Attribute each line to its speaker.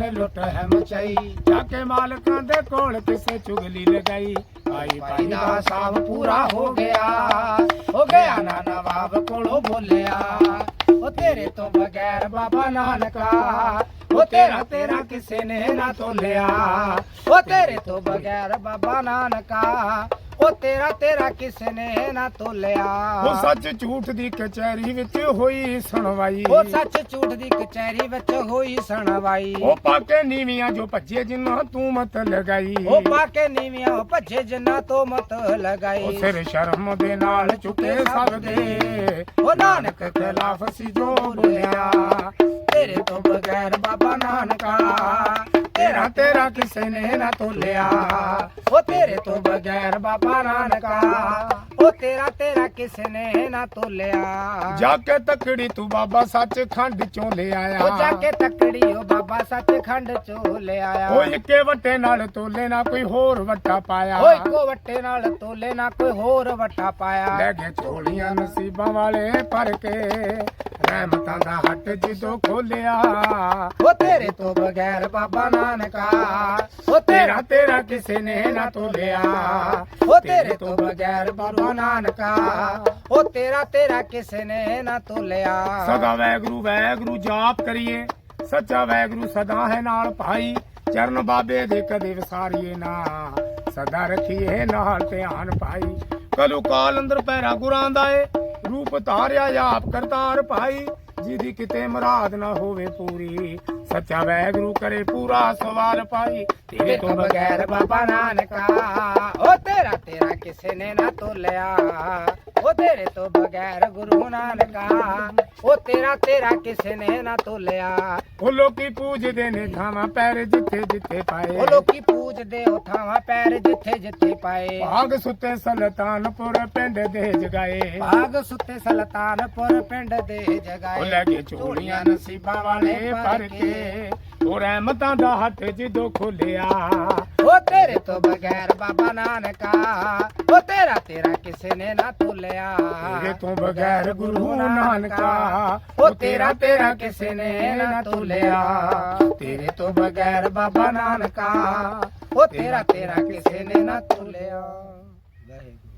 Speaker 1: ਨੇ ਲੁੱਟ ਹੈ ਮਚਾਈ ਜਾ ਕੇ ਮਾਲਕਾਂ ਦੇ ਕੋਲ ਕਿਸੇ ਚੁਗਲੀ ਲਗਾਈ। ਭਾਈ ਭਾਈ ਦਾ ਸਾਬ ਪੂਰਾ ਹੋ ਗਿਆ। ਹੋ ਗਿਆ ਨਾ ਨਵਾਬ ਕੋਲੋਂ ਬੋਲਿਆ। ਉਹ ਤੇਰੇ ਤੋਂ ਬਗੈਰ ਬਾਬਾ ਨਾਨਕਾ। ਉਹ ਤੇਰਾ ਤੇਰਾ ਕਿਸੇ ਨੇ ਨਾ ਤੋਲਿਆ। ਉਹ ਤੇਰੇ ਤੋਂ ਬਗੈਰ ਬਾਬਾ ਨਾਨਕਾ। ਉਹ ਤੇਰਾ ਤੇਰਾ ਕਿਸੇ ਨੇ ਨਾ ਤੋਲਿਆ।
Speaker 2: ਉਹ ਸੱਚ ਝੂਠ ਦੀ ਕਚਹਿਰੀ ਵਿੱਚ ਹੋਈ ਸੁਣਵਾਈ।
Speaker 1: ਉਹ ਸੱਚ ਝੂਠ ਦੀ ਕਚਹਿਰੀ ਵਿੱਚ ਹੋਈ ਸੁਣਵਾਈ।
Speaker 2: ਉਹ ਪਾਕੇ ਨੀਵੀਆਂ ਜੋ ਭੱਜੇ ਜਿੰਨਾ ਤੂੰ ਮਤ ਲਗਾਈ।
Speaker 1: ਉਹ ਪਾ ਕੇ ਨੀਵੀਆਂ ਉਹ ਭੱਜੇ ਜਿੰਨਾ ਤੋਂ ਮਤ
Speaker 2: ਉਹ
Speaker 1: ਲਗਾਈ
Speaker 2: ਸਿਰ ਸ਼ਰਮ ਦੇ ਨਾਲ ਝੁਕੇ ਸਭ ਦੇ।
Speaker 1: ਉਹ ਨਾਨਕ
Speaker 2: ਖਿਲਾਫ ਸੀ ਜੋ ਬੋਲਿਆ।
Speaker 1: ਤੇਰੇ ਤੋਂ ਬਗੈਰ ਬਾਬਾ ਨਾਨਕਾ।
Speaker 2: ਤੇਰਾ ਤੇਰਾ ਕਿਸੇ ਨੇ ਨਾ ਤੋਲਿਆ।
Speaker 1: ਉਹ ਤੇਰੇ ਤੋਂ ਬਗੈਰ ਬਾਬਾ ਨਾਨਕਾ ਉਹ ਤੇਰਾ ਤੇਰਾ ਕਿਸੇ ਨੇ ਨਾ ਤੋਲਿਆ।
Speaker 2: ਜਾ ਕੇ ਤਕੜੀ ਤੂੰ ਬਾਬਾ ਸੱਚ ਖੰਡ ਚੋਂ ਲੈ
Speaker 1: ਉਹ ਜਾ
Speaker 2: ਆਇਆ
Speaker 1: ਕੇ ਤਕੜੀ ਉਹ ਬਾਬਾ ਸੱਚਖੰਡ ਚੋਂ ਲਿਆਇਆ
Speaker 2: ਉਹ ਇੱਕੇ ਵੱਟੇ ਨਾਲ ਤੋਲੇ ਨਾ ਕੋਈ ਹੋਰ ਵੱਟਾ ਪਾਇਆ।
Speaker 1: ਓਏ ਕੋ ਵੱਟੇ ਨਾਲ ਤੋਲੇ ਨਾ ਕੋਈ ਹੋਰ ਵੱਟਾ ਪਾਇਆ।
Speaker 2: ਲੈ ਗਏ ਝੋਲੀਆਂ ਨਸੀਬਾਂ ਵਾਲੇ ਭਰ ਕੇ। ਰਹਿਮਤਾਂ ਦਾ ਹੱਟ ਜਦੋਂ ਖੋਲਿਆ।
Speaker 1: ਉਹ ਤੇਰੇ ਤੋਂ ਬਗੈਰ ਬਾਬਾ ਨਾਨਕਾ। ਉਹ
Speaker 2: ਤੇਰਾ
Speaker 1: ਤੇਰਾ
Speaker 2: ਕਿਸੇ ਨੇ ਨਾ ਤੋਲਿਆ।
Speaker 1: ਉਹ ਤੇਰੇ ਤੋਂ ਬਗੈਰ ਬਾਬਾ ਨਾਨਕਾ। ਉਹ ਤੇਰਾ ਤੇਰਾ ਕਿਸੇ ਨੇ ਨਾ ਤੋਲਿਆ।
Speaker 2: ਸਦਾ ਵੈਗਰੂ ਵੈਗਰੂ ਜਾਪ ਕਰੀਏ। ਸੱਚਾ ਵੈਗਰੂ ਸਦਾ ਹੈ ਨਾਲ ਭਾਈ। ਚਰਨ ਬਾਬੇ ਦੇ ਕਦੇ ਵਿਸਾਰੀਏ ਨਾ। ਸਦਾ ਰੱਖੀਏ ਨਾਲ ਧਿਆਨ ਭਾਈ। ਕਲੂ ਕਾਲ ਅੰਦਰ ਪੈਰਾ ਗੁਰਾਂ ਦਾ ਏ। ਰੂਪ ਧਾਰਿਆ ਆਪ ਕਰਤਾਰ ਭਾਈ ਜਿਹਦੀ ਕਿਤੇ ਮੁਰਾਦ ਨਾ ਹੋਵੇ ਪੂਰੀ। ਸੱਚਾ ਵੈਗਰੂ ਕਰੇ ਪੂਰਾ ਸਵਾਰ ਭਾਈ
Speaker 1: ਤੇਰੇ ਤੋਂ ਬਗੈਰ ਬਾਬਾ ਨਾਨਕਾ। ਉਹ ਤੇਰਾ ਤੇਰਾ ਕਿਸੇ ਨੇ ਨਾ ਤੋਲਿਆ। ਉਹ ਤੇਰੇ ਤੋਂ ਬਗੈਰ ਗੁਰੂ ਨਾਨਕਾ। ਉਹ ਤੇਰਾ ਤੇਰਾ ਕਿਸੇ ਨੇ ਨਾ ਤੋਲਿਆ।
Speaker 2: ਉਹ ਲੋਕੀ ਪੂਜਦੇ ਨੇ ਥਾਵਾਂ ਪੈਰ ਜਿੱਥੇ ਜਿੱਥੇ ਪਾਏ।
Speaker 1: ਉਹ ਲੋਕੀ ਪੂਜਦੇ ਉਹ ਥਾਵਾਂ ਪੈਰ ਜਿੱਥੇ ਜਿੱਥੇ ਪਾਏ।
Speaker 2: ਭਾਗ ਸੁੱਤੇ ਸੁਲਤਾਨਪੁਰ ਪਿੰਡ ਦੇ ਜਗਾਏ।
Speaker 1: ਬਾਗ ਸੁੱਤੇ ਸੁਲਤਾਨਪੁਰ ਪਿੰਡ ਦੇ
Speaker 2: ਉਹ
Speaker 1: ਜਗਾਏ
Speaker 2: ਲੈ ਕੇ ਝੋਲੀਆਂ ਨਸੀਬਾਂ ਵਾਲੇ ਭਰ ਕੇ ਉਹ ਰਹਿਮਤਾਂ ਦਾ ਹੱਥ ਜਦੋਂ ਖੋਲਿਆ।
Speaker 1: ਉਹ ਤੇਰੇ ਤੋਂ ਬਗੈਰ ਬਾਬਾ ਨਾਨਕਾ ਉਹ ਤੇਰਾ ਤੇਰਾ ਕਿਸੇ ਨੇ ਨਾ ਤੋਲਿਆ।
Speaker 2: ਤੇਰੇ ਤੋਂ ਬਗੈਰ ਗੁਰੂ ਨਾਨਕਾ
Speaker 1: ਉਹ ਤੇਰਾ ਤੇਰਾ ਕਿਸੇ ਨੇ ਨਾ ਤੋਲਿਆ। ਤੇਰੇ ਤੋਂ ਬਗੈਰ ਬਾਬਾ ਨਾਨਕਾ ਉਹ ਤੇਰਾ ਤੇਰਾ ਕਿਸੇ ਨੇ ਨਾ ਤੋਲਿਆ। ਵਾਹਿਗੁਰੂ।